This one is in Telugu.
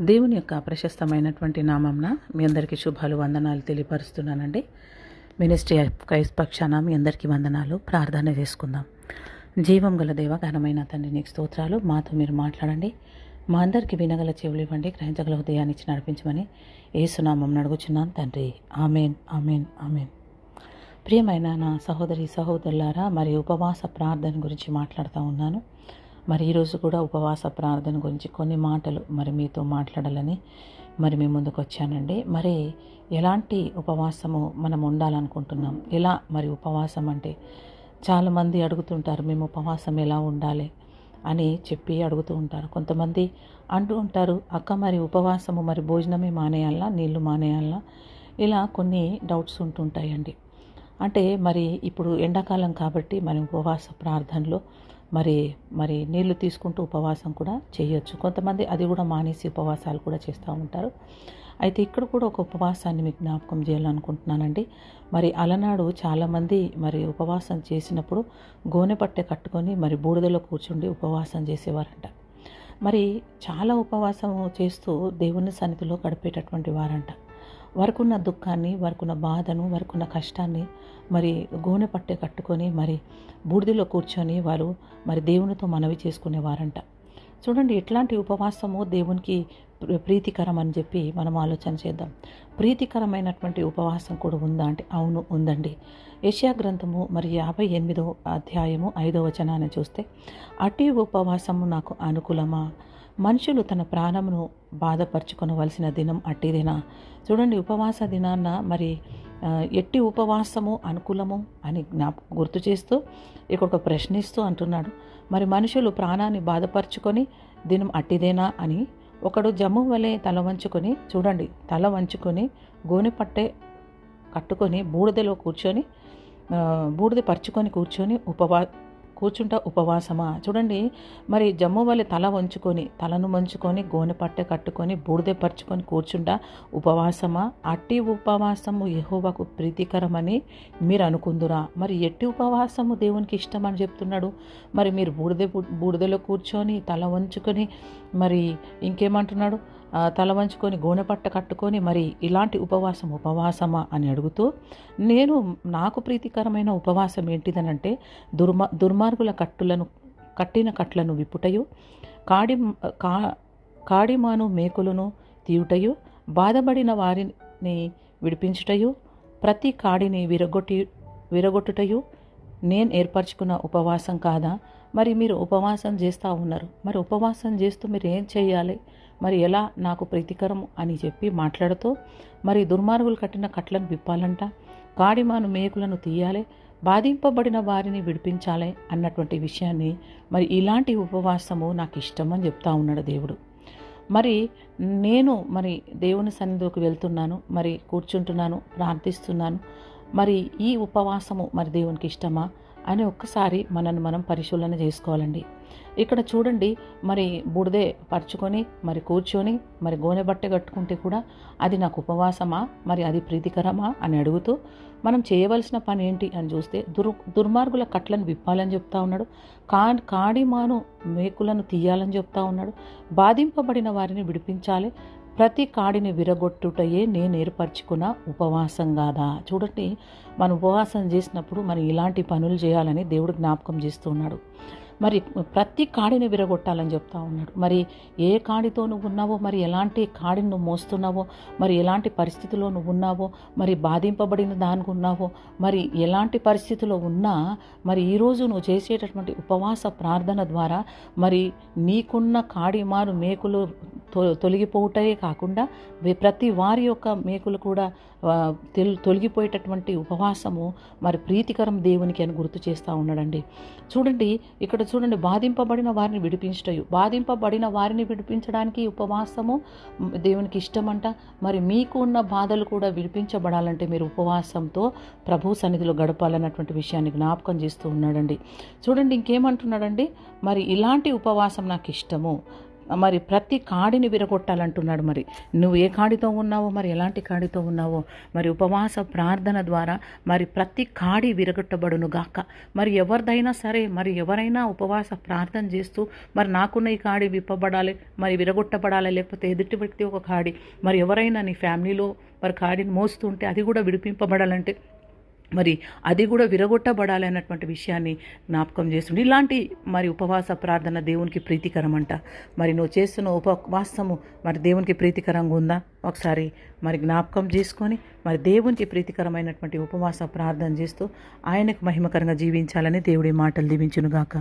దేవుని యొక్క ప్రశస్తమైనటువంటి నామంన మీ అందరికీ శుభాలు వందనాలు తెలియపరుస్తున్నానండి. మినిస్ట్రీ ఆఫ్ క్రైస్ట్ పక్షాన మీ అందరికీ వందనాలు ప్రార్థన చేసుకుందాం. జీవం గల దేవ ఘనమైన తండ్రి నీకు స్తోత్రాలు. మాతో మీరు మాట్లాడండి. మా అందరికీ వినగల చెవులు ఇవ్వండి. గ్రహించగల హృదయాన్ని ఇచ్చి నడిపించమని ఏసునామం నడుగుచున్నాను తండ్రి. Amen amen amen. ప్రియమైన నా సహోదరి సహోదరులారా మరి ఉపవాస ప్రార్థన గురించి మాట్లాడుతూ ఉన్నాను. మరి ఈరోజు కూడా ఉపవాస ప్రార్థన గురించి కొన్ని మాటలు మరి మీతో మాట్లాడాలని మరి మీ ముందుకు వచ్చానండి. మరి ఎలాంటి ఉపవాసము మనం ఉండాలనుకుంటున్నాం? ఎలా మరి ఉపవాసం అంటే చాలామంది అడుగుతుంటారు మేము ఉపవాసం ఎలా ఉండాలి? అని చెప్పి అడుగుతూ ఉంటారు. కొంతమంది అంటూ ఉంటారు అక్క మరి ఉపవాసము మరి భోజనమే మానేయాలా? నీళ్ళు మానేయాలా? ఇలా కొన్ని డౌట్స్ ఉంటుంటాయండి. అంటే మరి ఇప్పుడు ఎండాకాలం కాబట్టి మనం ఉపవాస ప్రార్థనలో మరి మరి నీళ్ళు తీసుకుంటూ ఉపవాసం కూడా చేయొచ్చు. కొంతమంది అది కూడా మానేసి ఉపవాసాలు కూడా చేస్తూ ఉంటారు. అయితే ఇక్కడ కూడా ఒక ఉపవాసాన్ని మీకు జ్ఞాపకం చేయాలనుకుంటున్నానండి. మరి అలనాడు చాలామంది మరి ఉపవాసం చేసినప్పుడు గోనె పట్టె కట్టుకొని మరి బూడిదలో కూర్చుండి ఉపవాసం చేసేవారంట. మరి చాలా ఉపవాసం చేస్తూ దేవుని సన్నిధిలో గడిపేటటువంటి వారంట. వరకున్న దుఃఖాన్ని వరకున్న బాధను వరకున్న కష్టాన్ని మరి గోనె పట్టే కట్టుకొని మరి బూడిదలో కూర్చొని వారు మరి దేవునితో మనవి చేసుకునేవారంట. చూడండి ఎట్లాంటి ఉపవాసము దేవునికి ప్రీతికరం అని చెప్పి మనం ఆలోచన చేద్దాం. ప్రీతికరమైనటువంటి ఉపవాసం కూడా ఉందా అంటే అవును ఉందండి. ఏషియా గ్రంథము మరి యాభై ఎనిమిదో అధ్యాయము ఐదో వచనాన్ని చూస్తే అటు ఉపవాసము నాకు అనుకూలమా? మనుషులు తన ప్రాణమును బాధపరచుకొనవలసిన దినం అట్టిదేనా? చూడండి ఉపవాస దినాన్న మరి ఎట్టి ఉపవాసము అనుకూలము అని జ్ఞాప గుర్తు చేస్తూ ఇక్కడ ఒక ప్రశ్నిస్తూ అంటున్నాడు. మరి మనుషులు ప్రాణాన్ని బాధపరచుకొని దినం అట్టిదేనా అని ఒకడు జమ్ము వలె తల వంచుకొని చూడండి తల వంచుకొని గోనె పట్టే కట్టుకొని బూడిదలో కూర్చొని బూడిద పరుచుకొని కూర్చొని ఉపవా కూర్చుంటా ఉపవాసమా? చూడండి మరి జమ్ము వాళ్ళు తల వంచుకొని తలను వంచుకొని గోనె పట్టె కట్టుకొని బూడిద పరుచుకొని కూర్చుంటా ఉపవాసమా? అట్టి ఉపవాసము యహోవాకు ప్రీతికరమని మీరు అనుకుందురా మరి ఎట్టి ఉపవాసము దేవునికి ఇష్టం అని చెప్తున్నాడు? మరి మీరు బూడిద బూడిదలో కూర్చొని తల వంచుకొని మరి ఇంకేమంటున్నాడు? తల వంచుకొని గోనెపట్ట కట్టుకొని మరి ఇలాంటి ఉపవాసం ఉపవాసమా అని అడుగుతూ నేను నాకు ప్రీతికరమైన ఉపవాసం ఏంటిదనంటే దుర్మ దుర్మార్గుల కట్టులను కట్టిన కట్లను విప్పుటయు కాడి కా కాడిమాను మేకులను తీయుటయు బాధపడిన వారిని విడిపించుటయు ప్రతి కాడిని విరగొట్టి విరగొట్టుటయు నేను ఏర్పరచుకున్న ఉపవాసం కాదా? మరి మీరు ఉపవాసం చేస్తూ ఉన్నారు. మరి ఉపవాసం చేస్తూ మీరు ఏం చేయాలి? మరి ఎలా నాకు ప్రీతికరం అని చెప్పి మాట్లాడుతూ మరి దుర్మార్గులు కట్టిన కట్లను విప్పాలంట. కాడిమాను మేకులను తీయాలి బాధింపబడిన వారిని విడిపించాలి అన్నటువంటి విషయాన్ని మరి ఇలాంటి ఉపవాసము నాకు ఇష్టం అని చెప్తా ఉన్నాడు దేవుడు. మరి నేను మరి దేవుని సన్నిధిలోకి వెళ్తున్నాను మరి కూర్చుంటున్నాను ప్రార్థిస్తున్నాను మరి ఈ ఉపవాసము మరి దేవునికి ఇష్టమా? అని ఒక్కసారి మనల్ని మనం పరిశీలన చేసుకోవాలండి. ఇక్కడ చూడండి మరి బుడిదే పరుచుకొని మరి కూర్చొని మరి గోనె బట్ట కట్టుకుంటే కూడా అది నాకు ఉపవాసమా మరి అది ప్రీతికరమా అని అడుగుతూ మనం చేయవలసిన పని ఏంటి అని చూస్తే దుర్ దుర్మార్గుల కట్లను విప్పాలని చెప్తా ఉన్నాడు. కా కాడిమాను మేకులను తీయాలని చెప్తా ఉన్నాడు. బాధింపబడిన వారిని విడిపించాలి. ప్రతి కాడిని విరగొట్టుటయే నేను ఏర్పరచుకున్న ఉపవాసం కాదా చూడండి మనం ఉపవాసం చేసినప్పుడు మనం ఇలాంటి పనులు చేయాలని దేవుడు జ్ఞాపకం చేస్తున్నాడు మరి ప్రతి కాడిని విరగొట్టాలని చెప్తా ఉన్నాడు. మరి ఏ కాడితో నువ్వు ఉన్నావో మరి ఎలాంటి కాడిని నువ్వు మోస్తున్నావో మరి ఎలాంటి పరిస్థితిలో నువ్వు ఉన్నావో మరి బాధింపబడిన దానికి ఉన్నావో మరి ఎలాంటి పరిస్థితిలో ఉన్నా మరి ఈరోజు నువ్వు చేసేటటువంటి ఉపవాస ప్రార్థన ద్వారా మరి నీకున్న కాడిమారు మేకులు తొ- తొలగిపోవుటే కాకుండా ప్రతి వారి యొక్క మేకులు కూడా తొలగిపోయేటటువంటి ఉపవాసము మరి ప్రీతికరం దేవునికి అని గుర్తు చేస్తూ ఉన్నాడండి. చూడండి ఇక్కడ చూడండి బాధింపబడిన వారిని విడిపించటయు. బాధింపబడిన వారిని విడిపించడానికి ఉపవాసము దేవునికి ఇష్టమంట. మరి మీకు ఉన్న బాధలు కూడా విడిపించబడాలంటే మీరు ఉపవాసంతో ప్రభు సన్నిధిలో గడపాలన్నటువంటి విషయాన్ని జ్ఞాపకం చేస్తూ ఉన్నాడండి. చూడండి ఇంకేమంటున్నాడండి? మరి ఇలాంటి ఉపవాసం నాకు ఇష్టము. మరి ప్రతి కాడిని విరగొట్టాలంటున్నాడు మరి. నువ్వు ఏ కాడితో ఉన్నావో మరి ఎలాంటి కాడితో ఉన్నావో? మరి ఉపవాస ప్రార్థన ద్వారా మరి ప్రతి కాడి విరగొట్టబడును గాక. మరి ఎవరిదైనా సరే మరి ఎవరైనా ఉపవాస ప్రార్థన చేస్తూ మరి నాకున్న ఈ కాడి విప్పబడాలి మరి విరగొట్టబడాలి లేకపోతే ఎదుటి వ్యక్తి ఒక కాడి. మరి ఎవరైనా నీ ఫ్యామిలీలో మరి కాడిని మోస్తుంటే అది కూడా విడిపింపబడాలంటే మరి అది కూడా విరగొట్టబడాలి అన్నటువంటి విషయాన్ని జ్ఞాపకం చేస్తుంది ఇలాంటి మరి ఉపవాస ప్రార్థన దేవునికి ప్రీతికరం అంట మరి నువ్వు చేస్తున్న ఉపవాసము మరి దేవునికి ప్రీతికరంగా ఉందా? ఒకసారి మరి జ్ఞాపకం చేసుకొని మరి దేవునికి ప్రీతికరమైనటువంటి ఉపవాస ప్రార్థన చేస్తూ ఆయనకు మహిమకరంగా జీవించాలని దేవుడి మాటలు దీవించునుగాక.